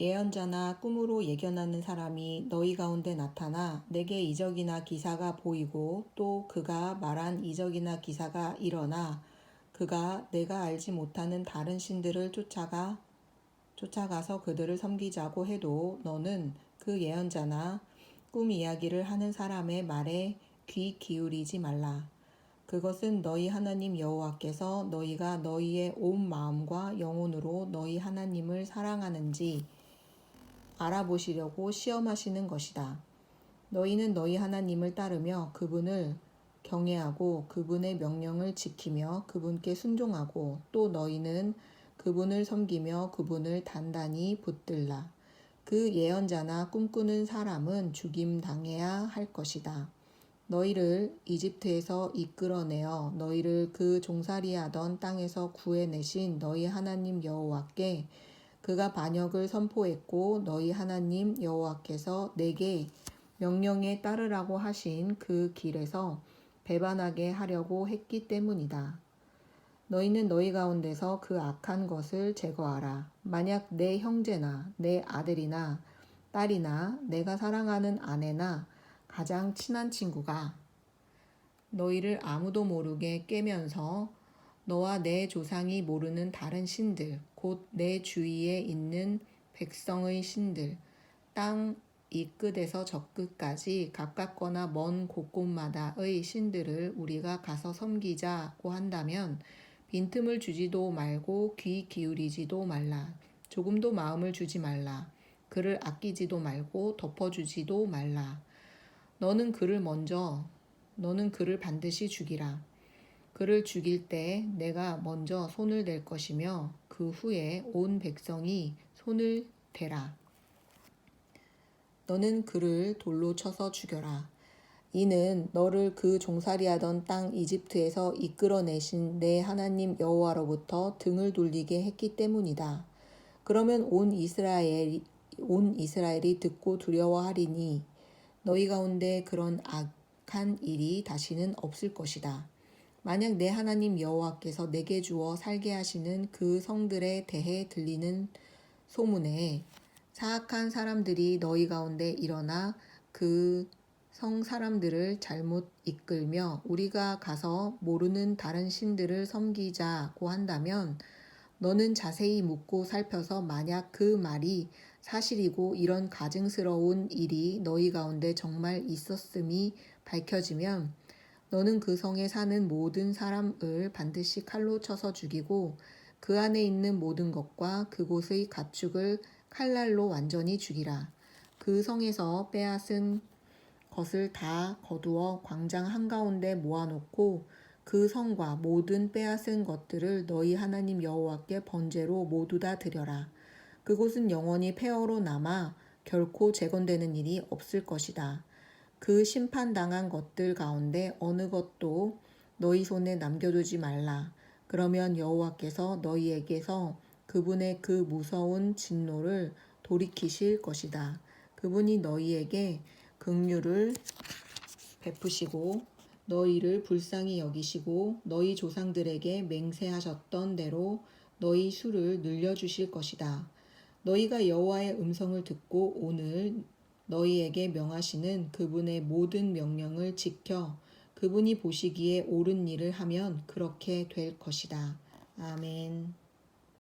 예언자나 꿈으로 예견하는 사람이 너희 가운데 나타나 내게 이적이나 기사가 보이고 또 그가 말한 이적이나 기사가 일어나 그가 내가 알지 못하는 다른 신들을 쫓아가 쫓아가서 그들을 섬기자고 해도 너는 그 예언자나 꿈 이야기를 하는 사람의 말에 귀 기울이지 말라. 그것은 너희 하나님 여호와께서 너희가 너희의 온 마음과 영혼으로 너희 하나님을 사랑하는지 알아보시려고 시험하시는 것이다. 너희는 너희 하나님을 따르며 그분을 경외하고 그분의 명령을 지키며 그분께 순종하고 또 너희는 그분을 섬기며 그분을 단단히 붙들라. 그 예언자나 꿈꾸는 사람은 죽임 당해야 할 것이다. 너희를 이집트에서 이끌어내어 너희를 그 종살이하던 땅에서 구해내신 너희 하나님 여호와께 그가 반역을 선포했고 너희 하나님 여호와께서 내게 명령에 따르라고 하신 그 길에서 배반하게 하려고 했기 때문이다. 너희는 너희 가운데서 그 악한 것을 제거하라. 만약 내 형제나 내 아들이나 딸이나 내가 사랑하는 아내나 가장 친한 친구가 너희를 아무도 모르게 깨면서 너와 내 조상이 모르는 다른 신들, 곧 내 주위에 있는 백성의 신들, 땅 이 끝에서 저 끝까지 가깝거나 먼 곳곳마다의 신들을 우리가 가서 섬기자고 한다면 빈틈을 주지도 말고 귀 기울이지도 말라. 조금도 마음을 주지 말라. 그를 아끼지도 말고 덮어주지도 말라. 너는 그를 먼저, 너는 그를 반드시 죽이라. 그를 죽일 때 내가 먼저 손을 댈 것이며 그 후에 온 백성이 손을 대라. 너는 그를 돌로 쳐서 죽여라. 이는 너를 그 종살이하던 땅 이집트에서 이끌어내신 내 하나님 여호와로부터 등을 돌리게 했기 때문이다. 그러면 온 이스라엘 온 이스라엘이 듣고 두려워하리니 너희 가운데 그런 악한 일이 다시는 없을 것이다. 만약 내 하나님 여호와께서 내게 주어 살게 하시는 그 성들에 대해 들리는 소문에 사악한 사람들이 너희 가운데 일어나 그 성 사람들을 잘못 이끌며 우리가 가서 모르는 다른 신들을 섬기자고 한다면 너는 자세히 묻고 살펴서 만약 그 말이 사실이고 이런 가증스러운 일이 너희 가운데 정말 있었음이 밝혀지면 너는 그 성에 사는 모든 사람을 반드시 칼로 쳐서 죽이고 그 안에 있는 모든 것과 그곳의 가축을 칼날로 완전히 죽이라. 그 성에서 빼앗은 것을 다 거두어 광장 한가운데 모아놓고 그 성과 모든 빼앗은 것들을 너희 하나님 여호와께 번제로 모두 다 드려라. 그곳은 영원히 폐허로 남아 결코 재건되는 일이 없을 것이다. 그 심판당한 것들 가운데 어느 것도 너희 손에 남겨두지 말라. 그러면 여호와께서 너희에게서 그분의 그 무서운 진노를 돌이키실 것이다. 그분이 너희에게 긍휼을 베푸시고 너희를 불쌍히 여기시고 너희 조상들에게 맹세하셨던 대로 너희 수를 늘려 주실 것이다. 너희가 여호와의 음성을 듣고 오늘 너희에게 명하시는 그분의 모든 명령을 지켜 그분이 보시기에 옳은 일을 하면 그렇게 될 것이다. 아멘.